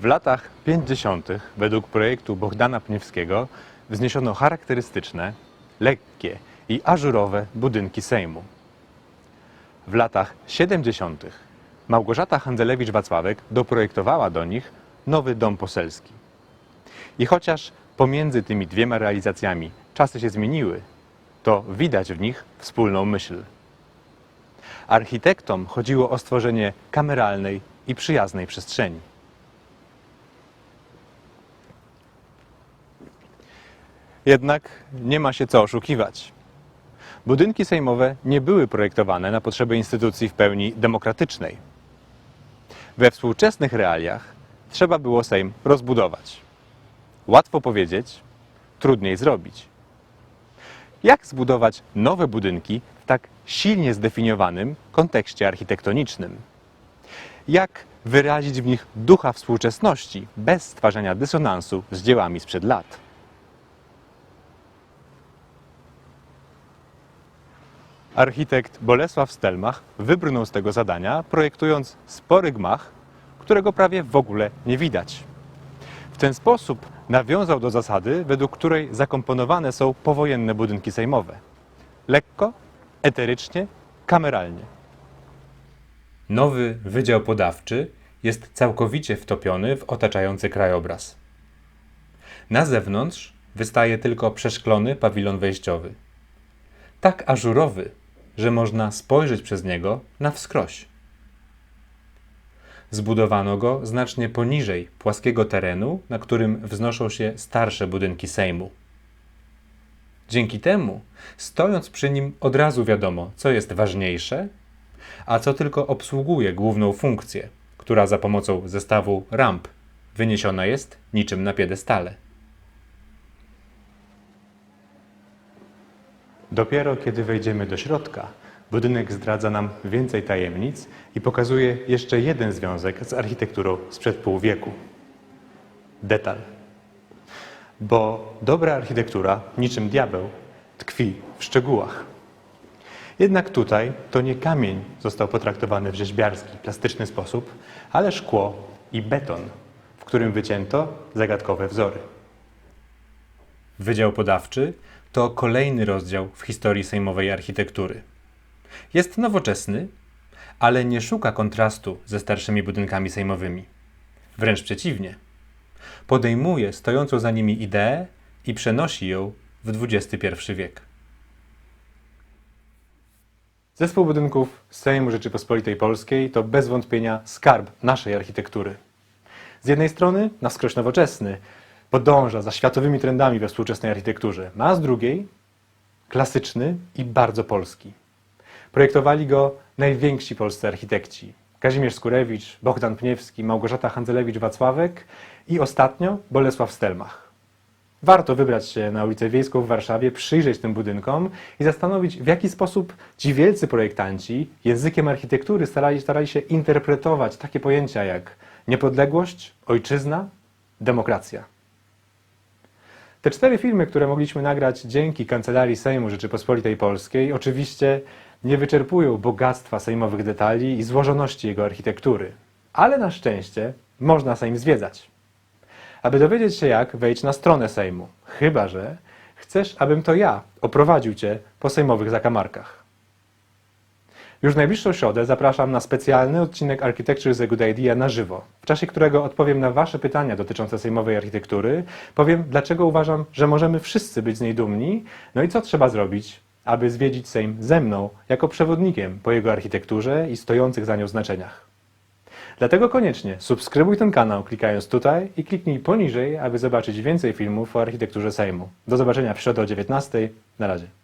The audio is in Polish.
W latach 50. według projektu Bohdana Pniewskiego wzniesiono charakterystyczne, lekkie i ażurowe budynki Sejmu. W latach 70. Małgorzata Handzelewicz-Wacławek doprojektowała do nich nowy dom poselski. I chociaż pomiędzy tymi dwiema realizacjami czasy się zmieniły, to widać w nich wspólną myśl. Architektom chodziło o stworzenie kameralnej i przyjaznej przestrzeni. Jednak nie ma się co oszukiwać. Budynki sejmowe nie były projektowane na potrzeby instytucji w pełni demokratycznej. We współczesnych realiach trzeba było Sejm rozbudować. Łatwo powiedzieć, trudniej zrobić. Jak zbudować nowe budynki w tak silnie zdefiniowanym kontekście architektonicznym? Jak wyrazić w nich ducha współczesności bez stwarzania dysonansu z dziełami sprzed lat? Architekt Bolesław Stelmach wybrnął z tego zadania, projektując spory gmach, którego prawie w ogóle nie widać. W ten sposób nawiązał do zasady, według której zakomponowane są powojenne budynki sejmowe. Lekko, eterycznie, kameralnie. Nowy Wydział Podawczy jest całkowicie wtopiony w otaczający krajobraz. Na zewnątrz wystaje tylko przeszklony pawilon wejściowy. Tak ażurowy, że można spojrzeć przez niego na wskroś. Zbudowano go znacznie poniżej płaskiego terenu, na którym wznoszą się starsze budynki Sejmu. Dzięki temu, stojąc przy nim, od razu wiadomo, co jest ważniejsze, a co tylko obsługuje główną funkcję, która za pomocą zestawu ramp wyniesiona jest niczym na piedestale. Dopiero kiedy wejdziemy do środka, budynek zdradza nam więcej tajemnic i pokazuje jeszcze jeden związek z architekturą sprzed pół wieku. Detal. Bo dobra architektura, niczym diabeł, tkwi w szczegółach. Jednak tutaj to nie kamień został potraktowany w rzeźbiarski, plastyczny sposób, ale szkło i beton, w którym wycięto zagadkowe wzory. Wydział Podawczy to kolejny rozdział w historii sejmowej architektury. Jest nowoczesny, ale nie szuka kontrastu ze starszymi budynkami sejmowymi. Wręcz przeciwnie. Podejmuje stojącą za nimi ideę i przenosi ją w XXI wiek. Zespół budynków Sejmu Rzeczypospolitej Polskiej to bez wątpienia skarb naszej architektury. Z jednej strony na wskroś nowoczesny, podąża za światowymi trendami we współczesnej architekturze, a z drugiej klasyczny i bardzo polski. Projektowali go najwięksi polscy architekci. Kazimierz Skurewicz, Bogdan Pniewski, Małgorzata Handzelewicz-Wacławek i ostatnio Bolesław Stelmach. Warto wybrać się na ulicę Wiejską w Warszawie, przyjrzeć tym budynkom i zastanowić, w jaki sposób ci wielcy projektanci językiem architektury starali, starali się interpretować takie pojęcia jak niepodległość, ojczyzna, demokracja. Te cztery filmy, które mogliśmy nagrać dzięki Kancelarii Sejmu Rzeczypospolitej Polskiej, oczywiście nie wyczerpują bogactwa sejmowych detali i złożoności jego architektury. Ale na szczęście można Sejm zwiedzać. Aby dowiedzieć się jak, wejdź na stronę Sejmu. Chyba, że chcesz, abym to ja oprowadził Cię po sejmowych zakamarkach. Już w najbliższą środę zapraszam na specjalny odcinek Architecture is a Good Idea na żywo, w czasie którego odpowiem na Wasze pytania dotyczące sejmowej architektury, powiem dlaczego uważam, że możemy wszyscy być z niej dumni, no i co trzeba zrobić, aby zwiedzić Sejm ze mną jako przewodnikiem po jego architekturze i stojących za nią znaczeniach. Dlatego koniecznie subskrybuj ten kanał klikając tutaj i kliknij poniżej, aby zobaczyć więcej filmów o architekturze Sejmu. Do zobaczenia w środę o 19. Na razie.